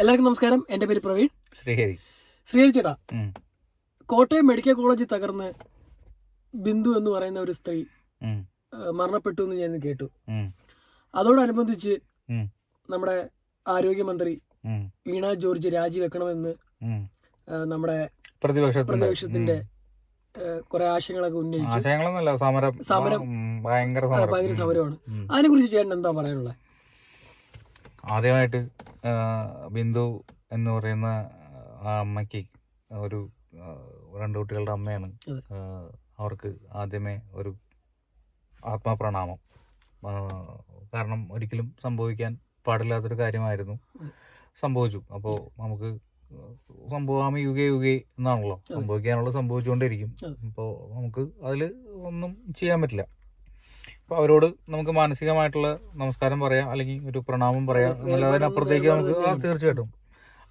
എല്ലാവർക്കും നമസ്കാരം എന്റെ പേര് പ്രവീൺ ശ്രീഹരി ശ്രീഹരി ചേട്ടാ. കോട്ടയം മെഡിക്കൽ കോളേജിൽ തകർന്ന് ബിന്ദു എന്ന് പറയുന്ന ഒരു സ്ത്രീ. മരണപ്പെട്ടു എന്ന് ഞാൻ കേട്ടു. അതോടനുബന്ധിച്ച്. നമ്മുടെ ആരോഗ്യമന്ത്രി. വീണ ജോർജ് രാജിവെക്കണമെന്ന്. നമ്മുടെ പ്രതിപക്ഷത്തിന്റെ കുറെ ആശയങ്ങളൊക്കെ ഉന്നയിച്ചു സമരം സമരം. ഭയങ്കര സമരം ഭയങ്കര സമരമാണ്. അതിനെ കുറിച്ച് ചേട്ടൻ എന്താ പറയാനുള്ളത് ആദ്യമായിട്ട് ബിന്ദു എന്ന് പറയുന്ന ആ അമ്മയ്ക്ക് ഒരു രണ്ട് കുട്ടികളുടെ അമ്മയാണ്. അവർക്ക് ആദ്യമേ ഒരു ആത്മപ്രണാമം. കാരണം ഒരിക്കലും സംഭവിക്കാൻ പാടില്ലാത്തൊരു കാര്യമായിരുന്നു. സംഭവിച്ചു. അപ്പോൾ നമുക്ക് സംഭവാമി യുഗേ യുഗേ എന്നാണല്ലോ. സംഭവിക്കാനുള്ളത് സംഭവിച്ചുകൊണ്ടിരിക്കും. അപ്പോൾ നമുക്ക് അതിൽ ഒന്നും ചെയ്യാൻ പറ്റില്ല. അപ്പോൾ അവരോട് നമുക്ക് മാനസികമായിട്ടുള്ള നമസ്കാരം പറയാം അല്ലെങ്കിൽ ഒരു പ്രണാമം പറയാം. അതിനപ്പുറത്തേക്ക് നമുക്ക് ആ. തീർച്ചയായിട്ടും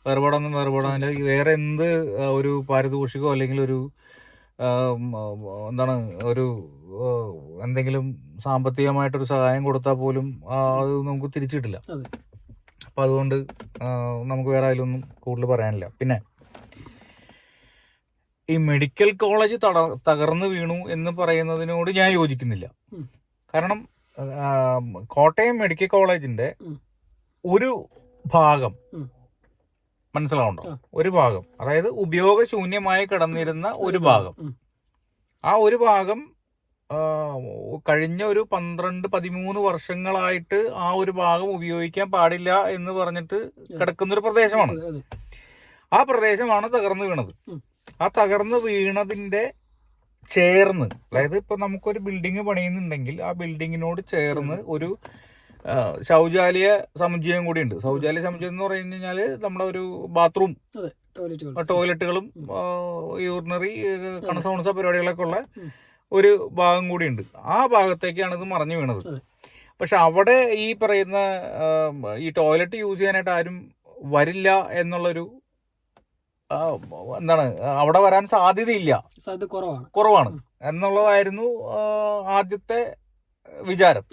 വേർപാടൊന്നും വേർപാടാൻ വേറെ എന്ത് ഒരു പാരിതോഷികമോ അല്ലെങ്കിൽ ഒരു എന്താണ് ഒരു എന്തെങ്കിലും സാമ്പത്തികമായിട്ടൊരു സഹായം കൊടുത്താൽ പോലും അത് നമുക്ക് തിരിച്ചിട്ടില്ല. അപ്പം അതുകൊണ്ട് നമുക്ക് വേറെ അതിലൊന്നും കൂടുതൽ പറയാനില്ല. പിന്നെ ഈ മെഡിക്കൽ കോളേജ് തട തകർന്നു വീണു എന്ന് പറയുന്നതിനോട് ഞാൻ യോജിക്കുന്നില്ല. കാരണം കോട്ടയം മെഡിക്കൽ കോളേജിന്റെ ഒരു ഭാഗം. മനസ്സിലാവുണ്ടോ? ഒരു ഭാഗം. അതായത് ഉപയോഗശൂന്യമായി കിടന്നിരുന്ന ഒരു ഭാഗം. ആ ഒരു ഭാഗം കഴിഞ്ഞ ഒരു പന്ത്രണ്ട് പതിമൂന്ന് വർഷങ്ങളായിട്ട് ആ ഒരു ഭാഗം ഉപയോഗിക്കാൻ പാടില്ല എന്ന് പറഞ്ഞിട്ട് കിടക്കുന്ന ഒരു പ്രദേശമാണ്. ആ പ്രദേശമാണ് തകർന്നു വീണത്. ആ തകർന്നു വീണതിന്റെ ചേർന്ന് അതായത് ഇപ്പൊ നമുക്കൊരു ബിൽഡിംഗ് പണിയുന്നുണ്ടെങ്കിൽ ആ ബിൽഡിങ്ങിനോട് ചേർന്ന് ഒരു ശൗചാലയ സമുച്ചയം കൂടി ഉണ്ട്. ശൗചാലയ സമുച്ചയം എന്ന് പറഞ്ഞു കഴിഞ്ഞാൽ നമ്മുടെ ഒരു ബാത്റൂം ടോയ്ലറ്റുകളും. യൂറിനറി കണസോണസ പരിപാടികളൊക്കെ ഉള്ള ഒരു ഭാഗം കൂടി ഉണ്ട്. ആ ഭാഗത്തേക്കാണ് ഇത് മറിഞ്ഞു വീണത്. പക്ഷെ അവിടെ ഈ പറയുന്ന ഈ ടോയ്ലറ്റ് യൂസ് ചെയ്യാനായിട്ട് ആരും വരില്ല എന്നുള്ളൊരു എന്താണ് അവിടെ വരാൻ സാധ്യതയില്ല. സാധ്യത കുറവാണ്. കുറവാണ്. എന്നുള്ളതായിരുന്നു ആദ്യത്തെ വിചാരം.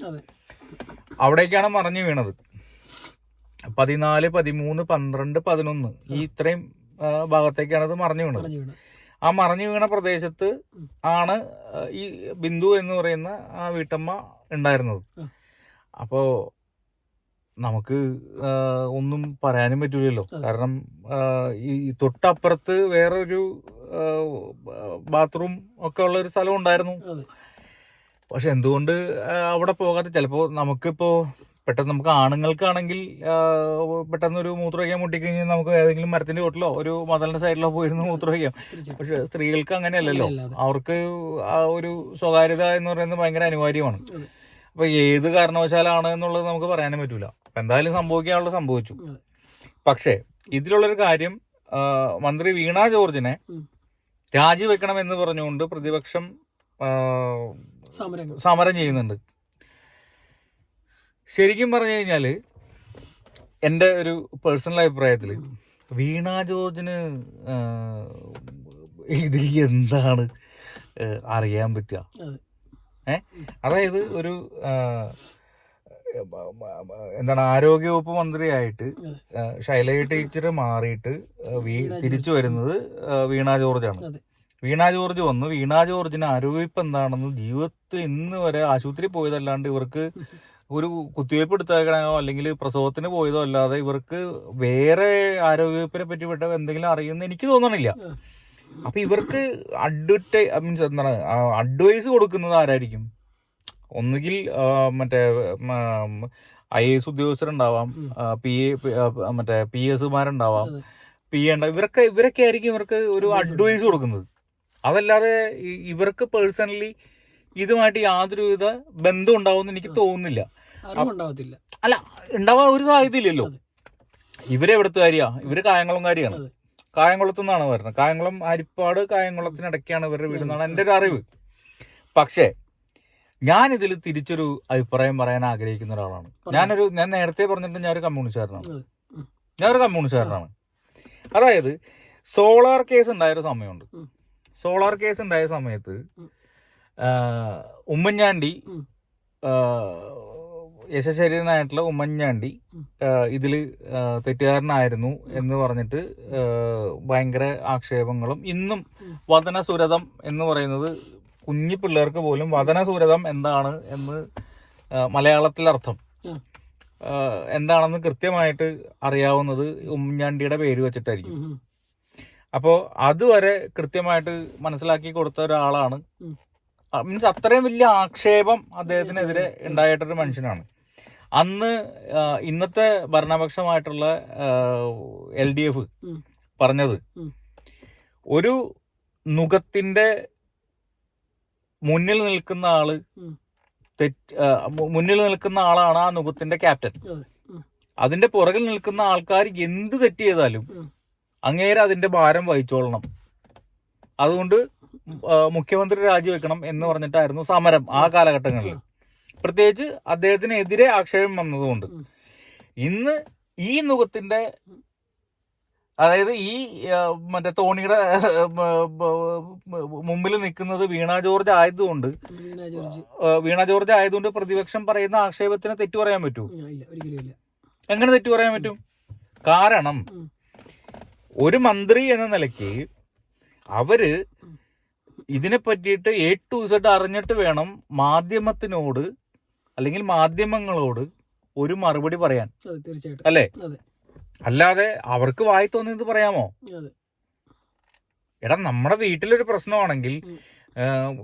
അവിടേക്കാണ് മറിഞ്ഞു വീണത്. പതിനാല് പതിമൂന്ന് പന്ത്രണ്ട് പതിനൊന്ന് ഈ ഇത്രയും ഭാഗത്തേക്കാണ് ഇത് മറിഞ്ഞു വീണത്. ആ മറിഞ്ഞു വീണ പ്രദേശത്ത് ആണ് ഈ ബിന്ദു എന്ന് പറയുന്ന ആ വീട്ടമ്മ ഉണ്ടായിരുന്നത്. ആ. നമുക്ക് ഒന്നും പറയാനും പറ്റൂലല്ലോ. കാരണം ഈ തൊട്ടപ്പുറത്ത് വേറൊരു ബാത്റൂം ഒക്കെ ഉള്ള ഒരു സ്ഥലം ഉണ്ടായിരുന്നു. പക്ഷെ എന്തുകൊണ്ട് അവിടെ പോകാത്ത ചിലപ്പോൾ നമുക്കിപ്പോൾ പെട്ടെന്ന് നമുക്ക് ആണുങ്ങൾക്കാണെങ്കിൽ പെട്ടെന്ന് ഒരു മൂത്രമൊഴിക്കാൻ മുട്ടിക്കഴിഞ്ഞാൽ നമുക്ക് ഏതെങ്കിലും മരത്തിന്റെ ചോട്ടിലോ ഒരു മതലിന്റെ സൈഡിലോ പോയിരുന്ന് മൂത്രമൊഴിക്കാം. പക്ഷെ സ്ത്രീകൾക്ക് അങ്ങനെയല്ലല്ലോ. അങ്ങനെയല്ല, അവർക്ക് ആ ഒരു സ്വകാര്യത എന്ന് പറയുന്നത് ഭയങ്കര അനിവാര്യമാണ്. അപ്പൊ ഏത് കാരണവശാലാണ് എന്നുള്ളത് നമുക്ക് പറയാനും പറ്റൂല. അപ്പൊ എന്തായാലും സംഭവിക്കാനുള്ള സംഭവിച്ചു. പക്ഷെ ഇതിലുള്ളൊരു കാര്യം മന്ത്രി വീണ ജോർജിനെ രാജിവെക്കണം എന്ന് പറഞ്ഞുകൊണ്ട് പ്രതിപക്ഷം സമരം ചെയ്യുന്നുണ്ട്. ശരിക്കും പറഞ്ഞു കഴിഞ്ഞാൽ എന്റെ ഒരു പേഴ്സണൽ അഭിപ്രായത്തിൽ വീണ ജോർജിന് ഇതിൽ എന്താണ് അറിയാൻ പറ്റുക? ഏ? അതായത് ഒരു എന്താണ് ആരോഗ്യവകുപ്പ് മന്ത്രിയായിട്ട് ശൈലജ ടീച്ചർ മാറിയിട്ട് തിരിച്ചു വരുന്നത് വീണ ജോർജാണ്. വീണ ജോർജ് വന്നു. വീണ ജോർജിന് ആരോഗ്യപ്പ് എന്താണെന്ന് ജീവിതത്തിൽ ഇന്ന് വരെ ആശുപത്രി പോയതല്ലാണ്ട് ഇവർക്ക് ഒരു കുത്തിവയ്പ് എടുത്തേക്കണോ അല്ലെങ്കിൽ പ്രസവത്തിന് പോയതോ അല്ലാതെ ഇവർക്ക് വേറെ ആരോഗ്യവകുപ്പിനെ പറ്റി വിട്ട എന്തെങ്കിലും അറിയുന്ന എനിക്ക് തോന്നണില്ല. അപ്പൊ ഇവർക്ക് അഡ്വറ്റൈ മീൻസ് എന്താണ് അഡ്വൈസ് കൊടുക്കുന്നത് ആരായിരിക്കും? ഒന്നുകിൽ മറ്റേ ഐ എസ് ഉദ്യോഗസ്ഥരുണ്ടാവാം പി എ മറ്റേ പി എസുമാരുണ്ടാവാം. പി എ ഉണ്ടാവും ഇവരൊക്കെ ഇവരൊക്കെ ആയിരിക്കും ഇവർക്ക് ഒരു അഡ്വൈസ് കൊടുക്കുന്നത്. അതല്ലാതെ ഇവർക്ക് പേഴ്സണലി ഇതുമായിട്ട് യാതൊരുവിധ ബന്ധം ഉണ്ടാവുമെന്ന് എനിക്ക് തോന്നുന്നില്ല. അല്ല ഉണ്ടാവാൻ ഒരു സാധ്യതയില്ലല്ലോ. അതെ. ഇവരെവിടുത്തെ കാര്യാ? ഇവർ കായംകുളംകാരിയാണ്. കായംകുളത്തു നിന്നാണ് വരുന്നത്. കായംകുളം ഹരിപ്പാട് കായംകുളത്തിനിടയ്ക്കാണ് ഇവരുടെ വീട് എന്നാണ് എന്റെ ഒരു അറിവ് പക്ഷേ ഞാൻ ഇതിൽ തിരിച്ചൊരു അഭിപ്രായം പറയാൻ ആഗ്രഹിക്കുന്ന ഒരാളാണ്. ഞാനൊരു ഞാൻ നേരത്തെ പറഞ്ഞിട്ട് ഞാനൊരു കമ്മ്യൂണിസ്റ്റുകാരനാണ്. ഞാനൊരു കമ്മ്യൂണിസ്റ്റുകാരനാണ്. അതായത് സോളാർ കേസ് ഉണ്ടായൊരു സമയമുണ്ട്. സോളാർ കേസ് ഉണ്ടായ സമയത്ത് ഉമ്മൻചാണ്ടി യശശരീരനായിട്ടുള്ള ഉമ്മൻചാണ്ടി ഇതിൽ തെറ്റുകാരനായിരുന്നു എന്ന് പറഞ്ഞിട്ട് ഭയങ്കര ആക്ഷേപങ്ങളും ഇന്നും വതന സുരതം എന്ന് പറയുന്നത് കുഞ്ഞു പിള്ളേർക്ക് പോലും വദനസുരതം എന്താണ് എന്ന്. ആ, എന്താണെന്ന് കൃത്യമായിട്ട് അറിയാവുന്നത് ഉമ്മൻചാണ്ടിയുടെ പേര് വെച്ചിട്ടായിരിക്കും. അപ്പോൾ അതുവരെ കൃത്യമായിട്ട് മനസ്സിലാക്കി കൊടുത്ത ഒരാളാണ്. മീൻസ് അത്രയും വലിയ ആക്ഷേപം അദ്ദേഹത്തിനെതിരെ ഉണ്ടായിട്ടൊരു മനുഷ്യനാണ്. അന്ന് ഇന്നത്തെ ഭരണപക്ഷമായിട്ടുള്ള എൽ ഡി എഫ് പറഞ്ഞത് ഒരു നുഖത്തിന്റെ മുന്നിൽ നിൽക്കുന്ന ആൾ. തെറ്റ് മുന്നിൽ നിൽക്കുന്ന ആളാണ് ആ നുഖത്തിന്റെ ക്യാപ്റ്റൻ. അതെ അതിന്റെ പുറകിൽ നിൽക്കുന്ന ആൾക്കാർ എന്ത് തെറ്റ് ചെയ്താലും. അങ്ങേരെ അതിന്റെ ഭാരം വഹിച്ചോളണം. അതുകൊണ്ട് മുഖ്യമന്ത്രി രാജിവെക്കണം എന്ന് പറഞ്ഞിട്ടായിരുന്നു സമരം ആ കാലഘട്ടങ്ങളിൽ. പ്രത്യേകിച്ച് അദ്ദേഹത്തിനെതിരെ ആക്ഷേപം വന്നതുകൊണ്ട്. ഇന്ന് ഈ നുഖത്തിന്റെ അതായത് ഈ മറ്റേ തോണിയുടെ മുമ്പിൽ നിൽക്കുന്നത് വീണ ജോർജ് ആയതുകൊണ്ട് വീണ ജോർജ്. ആയതുകൊണ്ട് പ്രതിപക്ഷം പറയുന്ന ആക്ഷേപത്തിന് തെറ്റു പറയാൻ പറ്റൂ എങ്ങനെ തെറ്റു പറയാൻ പറ്റും? കാരണം ഒരു മന്ത്രി എന്ന നിലയ്ക്ക് അവർ ഇതിനെ പറ്റിയിട്ട് എ ടു സെഡ് അറിഞ്ഞിട്ട് വേണം മാധ്യമത്തിനോട് അല്ലെങ്കിൽ മാധ്യമങ്ങളോട് ഒരു മറുപടി പറയാൻ. തീർച്ചയായിട്ടും. അല്ലേ? അല്ലാതെ അവർക്ക് വായി തോന്നിയത് പറയാമോ? എടാ നമ്മുടെ വീട്ടിലൊരു പ്രശ്നമാണെങ്കിൽ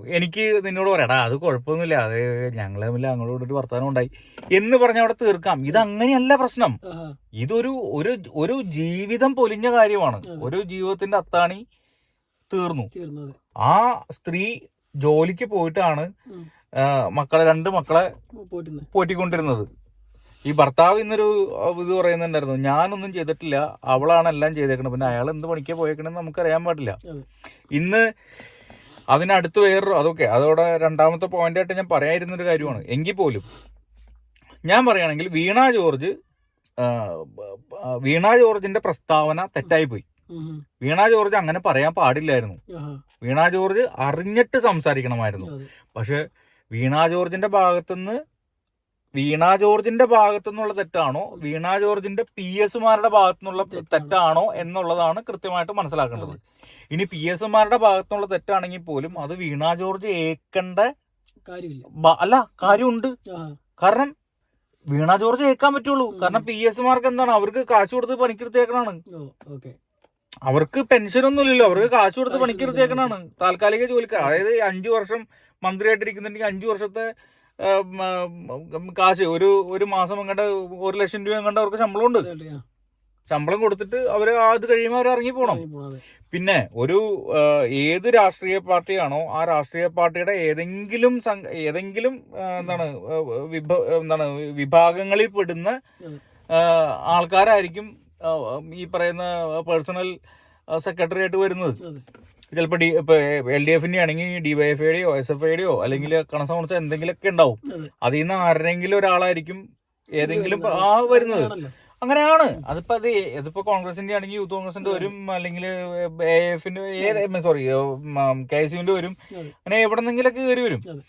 എനിക്ക് നിന്നോട് പറയാടാ അത് കുഴപ്പമൊന്നുമില്ല അത് ഞങ്ങൾ തമ്മിൽ അങ്ങോട്ട് ഒരു വർത്തമാനം ഉണ്ടായി. എന്ന് പറഞ്ഞ അവിടെ തീർക്കാം. ഇത് അങ്ങനെയല്ല പ്രശ്നം. ഇതൊരു ഒരു ഒരു ജീവിതം പൊലിഞ്ഞ കാര്യമാണ്. ഒരു ജീവിതത്തിന്റെ അത്താണി തീർന്നു. ആ സ്ത്രീ ജോലിക്ക് പോയിട്ടാണ് മക്കളെ രണ്ട് മക്കളെ പോറ്റിക്കൊണ്ടിരുന്നത്. ഈ ഭർത്താവ് ഇന്നൊരു ഇത് പറയുന്നുണ്ടായിരുന്നു ഞാനൊന്നും ചെയ്തിട്ടില്ല അവളാണ് എല്ലാം ചെയ്തേക്കുന്നത് പിന്നെ അയാൾ എന്ത് പണിക്കാ പോയേക്കണെന്ന് നമുക്കറിയാൻ പാടില്ല. ഇന്ന് അതിനടുത്ത് വേറൊരു അതൊക്കെ അതോടെ രണ്ടാമത്തെ പോയിന്റ് ആയിട്ട് ഞാൻ പറയാതിരുന്നൊരു കാര്യമാണ്. എങ്കിൽ പോലും ഞാൻ പറയുകയാണെങ്കിൽ വീണ ജോർജ് വീണ ജോർജിന്റെ പ്രസ്താവന തെറ്റായി പോയി. വീണ ജോർജ് അങ്ങനെ പറയാൻ പാടില്ലായിരുന്നു. വീണ ജോർജ് അറിഞ്ഞിട്ട് സംസാരിക്കണമായിരുന്നു. പക്ഷെ വീണ ജോർജിന്റെ ഭാഗത്തുനിന്ന് വീണ ജോർജിന്റെ ഭാഗത്തു നിന്നുള്ള തെറ്റാണോ? വീണ ജോർജിന്റെ പി എസുമാരുടെ ഭാഗത്തുനിന്നുള്ള നിന്നുള്ള തെറ്റാണോ എന്നുള്ളതാണ് കൃത്യമായിട്ട് മനസ്സിലാക്കേണ്ടത്. ഇനി പി എസുമാരുടെ ഭാഗത്തുനിന്നുള്ള തെറ്റാണെങ്കിൽ പോലും അത് വീണ ജോർജ് ഏക്കണ്ട അല്ല കാര്യമുണ്ട്. കാരണം വീണ ജോർജ് ഏക്കാൻ പറ്റുള്ളൂ. കാരണം പി എസുമാർക്ക് എന്താണ്? അവർക്ക് കാശ് കൊടുത്ത് പണിക്കെടുത്തേക്കണാണ്. അവർക്ക് പെൻഷൻ ഒന്നും ഇല്ലല്ലോ അവർക്ക് കാശ് കൊടുത്ത് പണിക്കെടുത്തേക്കണാണ്. താൽക്കാലിക ജോലിക്ക്. അതായത് അഞ്ചു വർഷം മന്ത്രിയായിട്ടിരിക്കുന്നുണ്ടെങ്കിൽ അഞ്ചു വർഷത്തെ കാശ് ഒരു ഒരു മാസം എങ്ങാണ്ട് ഒരു ലക്ഷം രൂപ എങ്ങാണ്ട് അവർക്ക് ശമ്പളം ഉണ്ട് ശമ്പളം കൊടുത്തിട്ട് അവർ അത് കഴിയുമ്പോൾ അവർ ഇറങ്ങി പോകണം പോണം, പിന്നെ ഒരു ഏത് രാഷ്ട്രീയ പാർട്ടിയാണോ ആ രാഷ്ട്രീയ പാർട്ടിയുടെ ഏതെങ്കിലും സംഘ ഏതെങ്കിലും എന്താണ് വിഭ എന്താണ് വിഭാഗങ്ങളിൽ പെടുന്ന ആൾക്കാരായിരിക്കും ഈ പറയുന്ന പേഴ്സണൽ സെക്രട്ടറി ആയിട്ട് വരുന്നത്. ചിലപ്പോൾ ഡി ഇപ്പൊ എൽ ഡി എഫിന്റെ ആണെങ്കിൽ ഡിവൈഎഫ്ഐയുടെയോ എസ് എഫ് ഐയുടെയോ അല്ലെങ്കിൽ കണസമണിച്ച എന്തെങ്കിലുമൊക്കെ ഉണ്ടാവും. അതെ. അതിൽ നിന്ന് ആരെങ്കിലും ഒരാളായിരിക്കും ഏതെങ്കിലും ആ വരുന്നത്. അങ്ങനെയാണ്. അതിപ്പോ അത് ഇതിപ്പോ കോൺഗ്രസിന്റെ ആണെങ്കിൽ യൂത്ത് കോൺഗ്രസിന്റെ വരും അല്ലെങ്കിൽ എ എഫിന്റെ ഏത് സോറി കെ എസ് യുവിന്റെ വരും. അങ്ങനെ എവിടെന്നെങ്കിലൊക്കെ കയറി വരും. അതെ.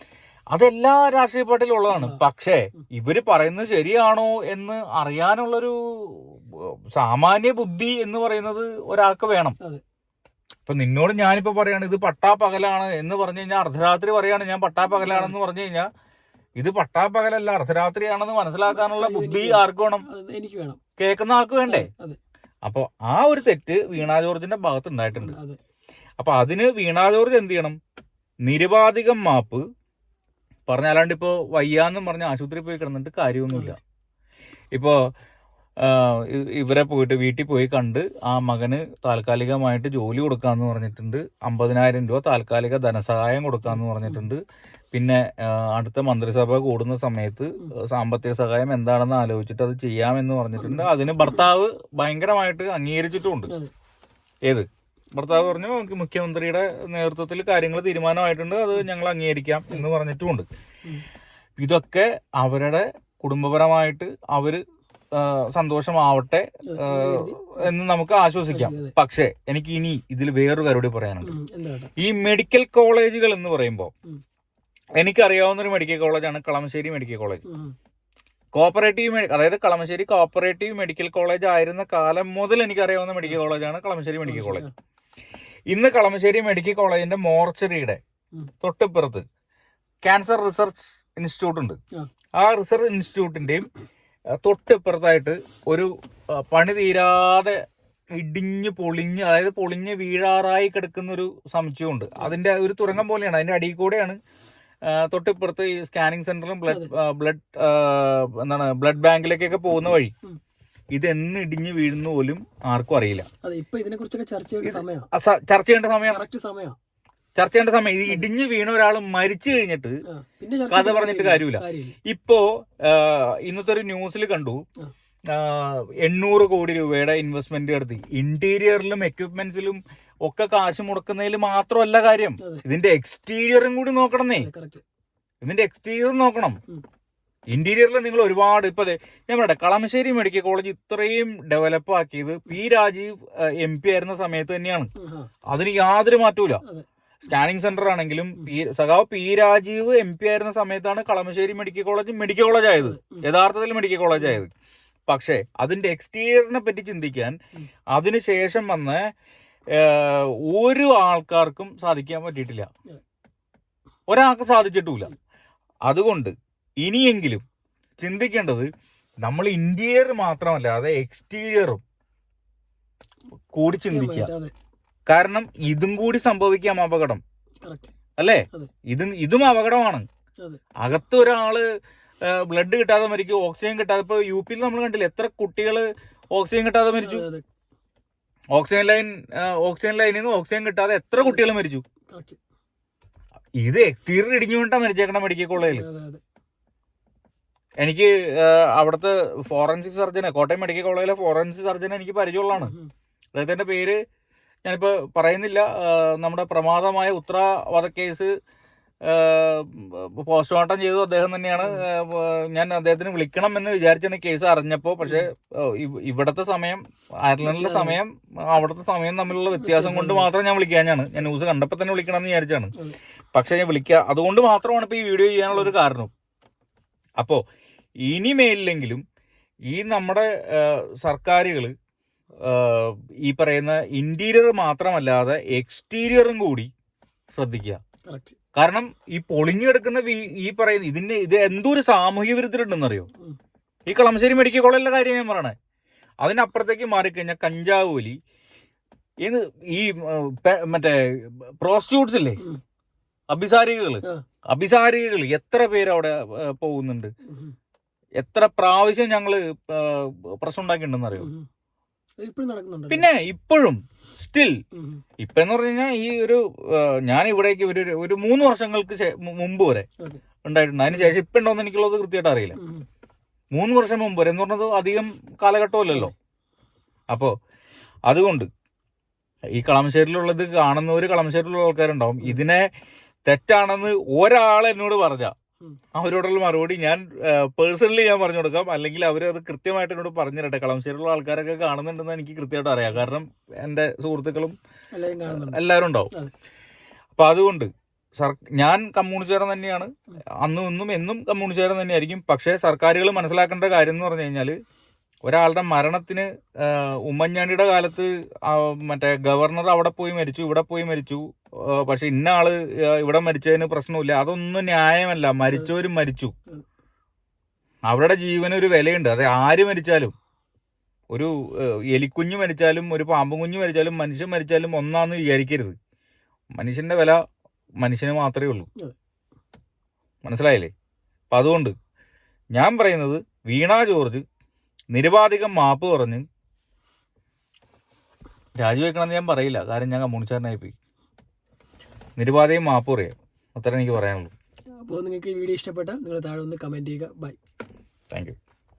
അതെല്ലാ രാഷ്ട്രീയ പാർട്ടിയിലും ഉള്ളതാണ്. പക്ഷേ ഇവർ പറയുന്നത് ശരിയാണോ എന്ന് അറിയാനുള്ളൊരു സാമാന്യ ബുദ്ധി എന്ന് പറയുന്നത് ഒരാൾക്ക് വേണം. ഇപ്പൊ നിന്നോട് ഞാനിപ്പോ പറയാണ് ഇത് പട്ടാ പകലാണ് എന്ന് പറഞ്ഞു കഴിഞ്ഞാൽ അർദ്ധരാത്രി പറയാണ്. ഞാൻ പട്ടാ പകലാണെന്ന് പറഞ്ഞു കഴിഞ്ഞാൽ ഇത് പട്ടാ പകലല്ല അർദ്ധരാത്രിയാണെന്ന് മനസ്സിലാക്കാനുള്ള ബുദ്ധി ആർക്ക് വേണം? എനിക്ക് വേണം. കേൾക്കുന്ന ആൾക്ക് വേണ്ടേ? അപ്പോൾ അപ്പൊ ആ ഒരു തെറ്റ് വീണ ജോർജിന്റെ ഭാഗത്ത് ഉണ്ടായിട്ടുണ്ട്. അപ്പൊ അതിന് വീണ ജോർജ് എന്ത് ചെയ്യണം? നിരുപാധികം മാപ്പ് പറഞ്ഞാലാണ്ട് ഇപ്പോ വയ്യാന്നും പറഞ്ഞ് ആശുപത്രി പോയി കിടന്നിട്ട് കാര്യമൊന്നുമില്ല. ഇപ്പോ ഇവരെ പോയിട്ട് വീട്ടിൽ പോയി കണ്ട് ആ മകന് താൽക്കാലികമായിട്ട് ജോലി കൊടുക്കാന്ന് പറഞ്ഞിട്ടുണ്ട്. അമ്പതിനായിരം രൂപ താൽക്കാലിക ധനസഹായം കൊടുക്കാന്ന് പറഞ്ഞിട്ടുണ്ട്. പിന്നെ അടുത്ത മന്ത്രിസഭ കൂടുന്ന സമയത്ത് സാമ്പത്തിക സഹായം എന്താണെന്ന് ആലോചിച്ചിട്ട് അത് ചെയ്യാമെന്ന് പറഞ്ഞിട്ടുണ്ട്. അതിന് ഭർത്താവ് ഭയങ്കരമായിട്ട് അംഗീകരിച്ചിട്ടുമുണ്ട് ഏത്? ഭർത്താവ് പറഞ്ഞു നമുക്ക് മുഖ്യമന്ത്രിയുടെ നേതൃത്വത്തിൽ കാര്യങ്ങൾ തീരുമാനമായിട്ടുണ്ട്. അത് ഞങ്ങൾ അംഗീകരിക്കാം എന്ന് പറഞ്ഞിട്ടുമുണ്ട്. ഇതൊക്കെ അവരുടെ കുടുംബപരമായിട്ട് അവർ ആ, സന്തോഷമാവട്ടെ എന്ന് നമുക്ക് ആശ്വസിക്കാം. പക്ഷേ എനിക്ക് ഇനി ഇതിൽ വേറൊരു കരുടി പറയാനുണ്ട്. ഉം, എന്താ ഈ മെഡിക്കൽ കോളേജുകൾ എന്ന് പറയുമ്പോൾ. എനിക്കറിയാവുന്ന ഒരു മെഡിക്കൽ കോളേജാണ് കളമശ്ശേരി മെഡിക്കൽ കോളേജ്. കോപ്പറേറ്റീവ് അതായത് കളമശ്ശേരി കോപ്പറേറ്റീവ് മെഡിക്കൽ കോളേജ് ആയിരുന്ന കാലം മുതൽ എനിക്കറിയാവുന്ന മെഡിക്കൽ കോളേജാണ് കളമശ്ശേരി മെഡിക്കൽ കോളേജ്. ഇന്ന് കളമശ്ശേരി മെഡിക്കൽ കോളേജിന്റെ മോർച്ചറിയുടെ. തൊട്ടിപ്പുറത്ത് ക്യാൻസർ റിസർച്ച് ഇൻസ്റ്റിറ്റ്യൂട്ട് ഉണ്ട് ആ. റിസർച്ച് ഇൻസ്റ്റിറ്റ്യൂട്ടിന്റെയും തൊട്ടിപ്പുറത്തായിട്ട് ഒരു പണി തീരാതെ ഇടിഞ്ഞ് പൊളിഞ്ഞ് അതായത് പൊളിഞ്ഞ് വീഴാറായി കിടക്കുന്ന ഒരു സംശയമുണ്ട്. അതിന്റെ ഒരു തുരങ്കം പോലെയാണ്. അതിന്റെ അടിയിൽ കൂടെയാണ് തൊട്ടിപ്പുറത്ത് ഈ സ്കാനിങ് സെന്ററിലും ബ്ലഡ് ബ്ലഡ് എന്താണ് ബ്ലഡ് ബാങ്കിലേക്കൊക്കെ പോകുന്ന വഴി. ഇതെന്ന് ഇടിഞ്ഞ് വീഴുന്ന പോലും ആർക്കും അറിയില്ല. ചർച്ച ചെയ്യേണ്ട സമയം? ചർച്ച ചെയ്യേണ്ട സമയം. ഇത് ഇടിഞ്ഞ് വീണ ഒരാൾ മരിച്ചു കഴിഞ്ഞിട്ട് കഥ പറഞ്ഞിട്ട് കാര്യമില്ല. ഇപ്പോ ഇന്നത്തെ ഒരു ന്യൂസിൽ കണ്ടു. എണ്ണൂറ് കോടി രൂപയുടെ ഇൻവെസ്റ്റ്മെന്റ് നടത്തി. ഇന്റീരിയറിലും എക്യുപ്മെന്റ്സിലും ഒക്കെ കാശ് മുടക്കുന്നതിൽ മാത്രമല്ല കാര്യം. ഇതിന്റെ എക്സ്റ്റീരിയറും കൂടി നോക്കണമെന്നേ ഇതിന്റെ എക്സ്റ്റീരിയർ നോക്കണം. ഇന്റീരിയറിൽ നിങ്ങൾ ഒരുപാട് ഇപ്പൊ ഞാൻ പറയട്ടെ കളമശ്ശേരി മെഡിക്കൽ കോളേജ് ഇത്രയും ഡെവലപ്പ് ആക്കിയത് പി രാജീവ് എം പി ആയിരുന്ന സമയത്ത് തന്നെയാണ്. അതിന് യാതൊരു മാറ്റൂല. സ്കാനിങ് സെന്റർ ആണെങ്കിലും സഖാവ് പി രാജീവ് എം പി ആയിരുന്ന സമയത്താണ് Kalamassery medical college medical college ആയത്. യഥാർത്ഥത്തിൽ മെഡിക്കൽ കോളേജ് ആയത്. പക്ഷേ അതിന്റെ എക്സ്റ്റീരിയറിനെ പറ്റി ചിന്തിക്കാൻ അതിനുശേഷം വന്ന് ഒരു ആൾക്കാർക്കും സാധിക്കാൻ പറ്റിയിട്ടില്ല. ഒരാൾക്ക് സാധിച്ചിട്ടുമില്ല. അതുകൊണ്ട് ഇനിയെങ്കിലും ചിന്തിക്കേണ്ടത് നമ്മൾ ഇന്റീരിയർ മാത്രമല്ല അത് എക്സ്റ്റീരിയറും കൂടി ചിന്തിക്കുക. കാരണം ഇതും കൂടി സംഭവിക്കാം അപകടം. അല്ലേ. ഇതും ഇതും അപകടമാണ്. അകത്ത് ഒരാൾ ബ്ലഡ് കിട്ടാതെ മരിക്കും ഓക്സിജൻ കിട്ടാതെ. ഇപ്പൊ യു പിയിൽ നമ്മൾ കണ്ടില്ല എത്ര കുട്ടികൾ ഓക്സിജൻ കിട്ടാതെ മരിച്ചു? ഓക്സിജൻ ലൈൻ ഓക്സിജൻ ലൈനിൽ നിന്ന് ഓക്സിജൻ കിട്ടാതെ എത്ര കുട്ടികൾ മരിച്ചു? ഇത് എക്സ്റ്റീരിയർ ഇടിഞ്ഞു കൊണ്ടാ മരിച്ചേക്കണ മെഡിക്കൽ കോളേജിൽ എനിക്ക് അവിടുത്തെ ഫോറൻസിക് സർജനെ കോട്ടയം മെഡിക്കൽ കോളേജിലെ ഫോറൻസിക് സർജനെ എനിക്ക് പരിചയമുള്ളതാണ്. അദ്ദേഹത്തിന്റെ പേര് ഞാനിപ്പോ പറയുന്നില്ല നമ്മുടെ പ്രമാദമായ ഉത്ര വധക്കേസ് പോസ്റ്റ്മോർട്ടം ചെയ്തു അദ്ദേഹം തന്നെയാണ്. ഞാൻ അദ്ദേഹത്തിന് വിളിക്കണം എന്ന് വിചാരിച്ചാണ് കേസ് അറിഞ്ഞപ്പോൾ പക്ഷെ ഇവിടുത്തെ സമയം അയർലൻഡിലെ സമയം അവിടുത്തെ സമയം തമ്മിലുള്ള വ്യത്യാസം കൊണ്ട് മാത്രം ഞാൻ വിളിക്കാനാണ് ഞാൻ ന്യൂസ് കണ്ടപ്പോൾ തന്നെ വിളിക്കണം എന്ന് വിചാരിച്ചാണ് പക്ഷേ ഞാൻ വിളിക്കുക അതുകൊണ്ട് മാത്രമാണ് ഇപ്പോൾ ഈ വീഡിയോ ചെയ്യാനുള്ള ഒരു കാരണം അപ്പോൾ ഇനിമേലില്ലെങ്കിലും ഈ നമ്മുടെ സർക്കാരുകൾ ഈ പറയുന്ന ഇന്റീരിയർ മാത്രമല്ലാതെ എക്സ്റ്റീരിയറും കൂടി ശ്രദ്ധിക്കുക. കാരണം ഈ പൊളിഞ്ഞു കിടക്കുന്ന ഈ പറയുന്ന ഇതിന്റെ ഇത് എന്തോ ഒരു സാമൂഹ്യ വിരുദ്ധരുണ്ടെന്നറിയോ? ഉം. ഈ കളമശ്ശേരി മെഡിക്കൽ കോളേജിലെ കാര്യം ഞാൻ പറയണേ. അതിനപ്പുറത്തേക്ക് മാറിക്കഴിഞ്ഞാൽ കഞ്ചാവ് വലി ഇത് ഈ മറ്റേ പ്രോസ്റ്റിറ്റ്യൂട്ട്സ് ഇല്ലേ? അഭിസാരികകൾ. അഭിസാരികൾ എത്ര പേര് അവിടെ പോകുന്നുണ്ട്? എത്ര പ്രാവശ്യം ഞങ്ങൾ പ്രശ്നം ഉണ്ടാക്കിയിട്ടുണ്ടെന്ന് പിന്നെ ഇപ്പോഴും സ്റ്റിൽ ഇപ്പെന്ന് പറഞ്ഞു കഴിഞ്ഞാൽ ഈ ഒരു ഞാൻ ഇവിടേക്ക് ഒരു ഒരു മൂന്ന് വർഷങ്ങൾക്ക് മുമ്പ് വരെ ഉണ്ടായിട്ടുണ്ട് അതിന് ശേഷം ഇപ്പൊ ഉണ്ടോന്ന് എനിക്കുള്ളത് കൃത്യമായിട്ട് അറിയില്ല. മൂന്ന് വർഷം മുമ്പ് വരെ എന്ന് പറഞ്ഞത് അധികം കാലഘട്ടമല്ലല്ലോ. അപ്പോ അതുകൊണ്ട് ഈ കളമശ്ശേരിയിലുള്ളത് കാണുന്ന ഒരു കളമശ്ശേരിയിലുള്ള ആൾക്കാരുണ്ടാവും. ഇതിനെ തെറ്റാണെന്ന് ഒരാൾ എന്നോട് പറഞ്ഞ. അവരോടുള്ള മറുപടി ഞാൻ പേഴ്സണലി ഞാൻ പറഞ്ഞു കൊടുക്കാം. അല്ലെങ്കിൽ അവരത് കൃത്യമായിട്ട് എന്നോട് പറഞ്ഞു തരട്ടെ. കളമശ്ശേരിയിലുള്ള ആൾക്കാരൊക്കെ കാണുന്നുണ്ടെന്ന് എനിക്ക് കൃത്യമായിട്ട് അറിയാം. കാരണം എന്റെ സുഹൃത്തുക്കളും എല്ലാവരും ഉണ്ടാവും. അപ്പം അപ്പൊ അതുകൊണ്ട് സർ ഞാൻ കമ്മ്യൂണിസ്റ്റുകാരൻ തന്നെയാണ്. അന്നും ഇന്നും എന്നും കമ്മ്യൂണിസ്റ്റുകാരൻ തന്നെയായിരിക്കും. പക്ഷേ സർക്കാരുകൾ മനസ്സിലാക്കേണ്ട കാര്യം എന്ന് പറഞ്ഞു കഴിഞ്ഞാൽ ഒരാളുടെ മരണത്തിന് ഉമ്മൻചാണ്ടിയുടെ കാലത്ത് മറ്റേ ഗവർണർ അവിടെ പോയി മരിച്ചു ഇവിടെ പോയി മരിച്ചു. പക്ഷെ ഇന്ന ആൾ ഇവിടെ മരിച്ചതിന് പ്രശ്നമില്ല. അതൊന്നും ന്യായമല്ല. മരിച്ചവരും മരിച്ചു. അവരുടെ ജീവന് ഒരു വിലയുണ്ട്. അത് ആര് മരിച്ചാലും. ഒരു എലിക്കുഞ്ഞു മരിച്ചാലും ഒരു പാമ്പും കുഞ്ഞ് മരിച്ചാലും മനുഷ്യൻ മരിച്ചാലും ഒന്നാന്ന് വിചാരിക്കരുത്. മനുഷ്യന്റെ വില മനുഷ്യന് മാത്രമേ ഉള്ളൂ. മനസ്സിലായില്ലേ? അപ്പം അതുകൊണ്ട് ഞാൻ പറയുന്നത് വീണ ജോർജ് നിരുപാധികം മാപ്പ് പറഞ്ഞ് രാജിവെക്കണമെന്ന് ഞാൻ പറയില്ല. കാരണം ഞാൻ കമ്മ്യൂണിസ്റ്റുകാരനായി പോയി നിരവാധികം മാപ്പ് പറയാം. അത്ര എനിക്ക് പറയാനുള്ളൂ. അപ്പോൾ നിങ്ങൾക്ക് ഈ വീഡിയോ ഇഷ്ടപ്പെട്ടാൽ നിങ്ങൾ താഴെ ഒന്ന് കമന്റ് ചെയ്യുക. Bye thank you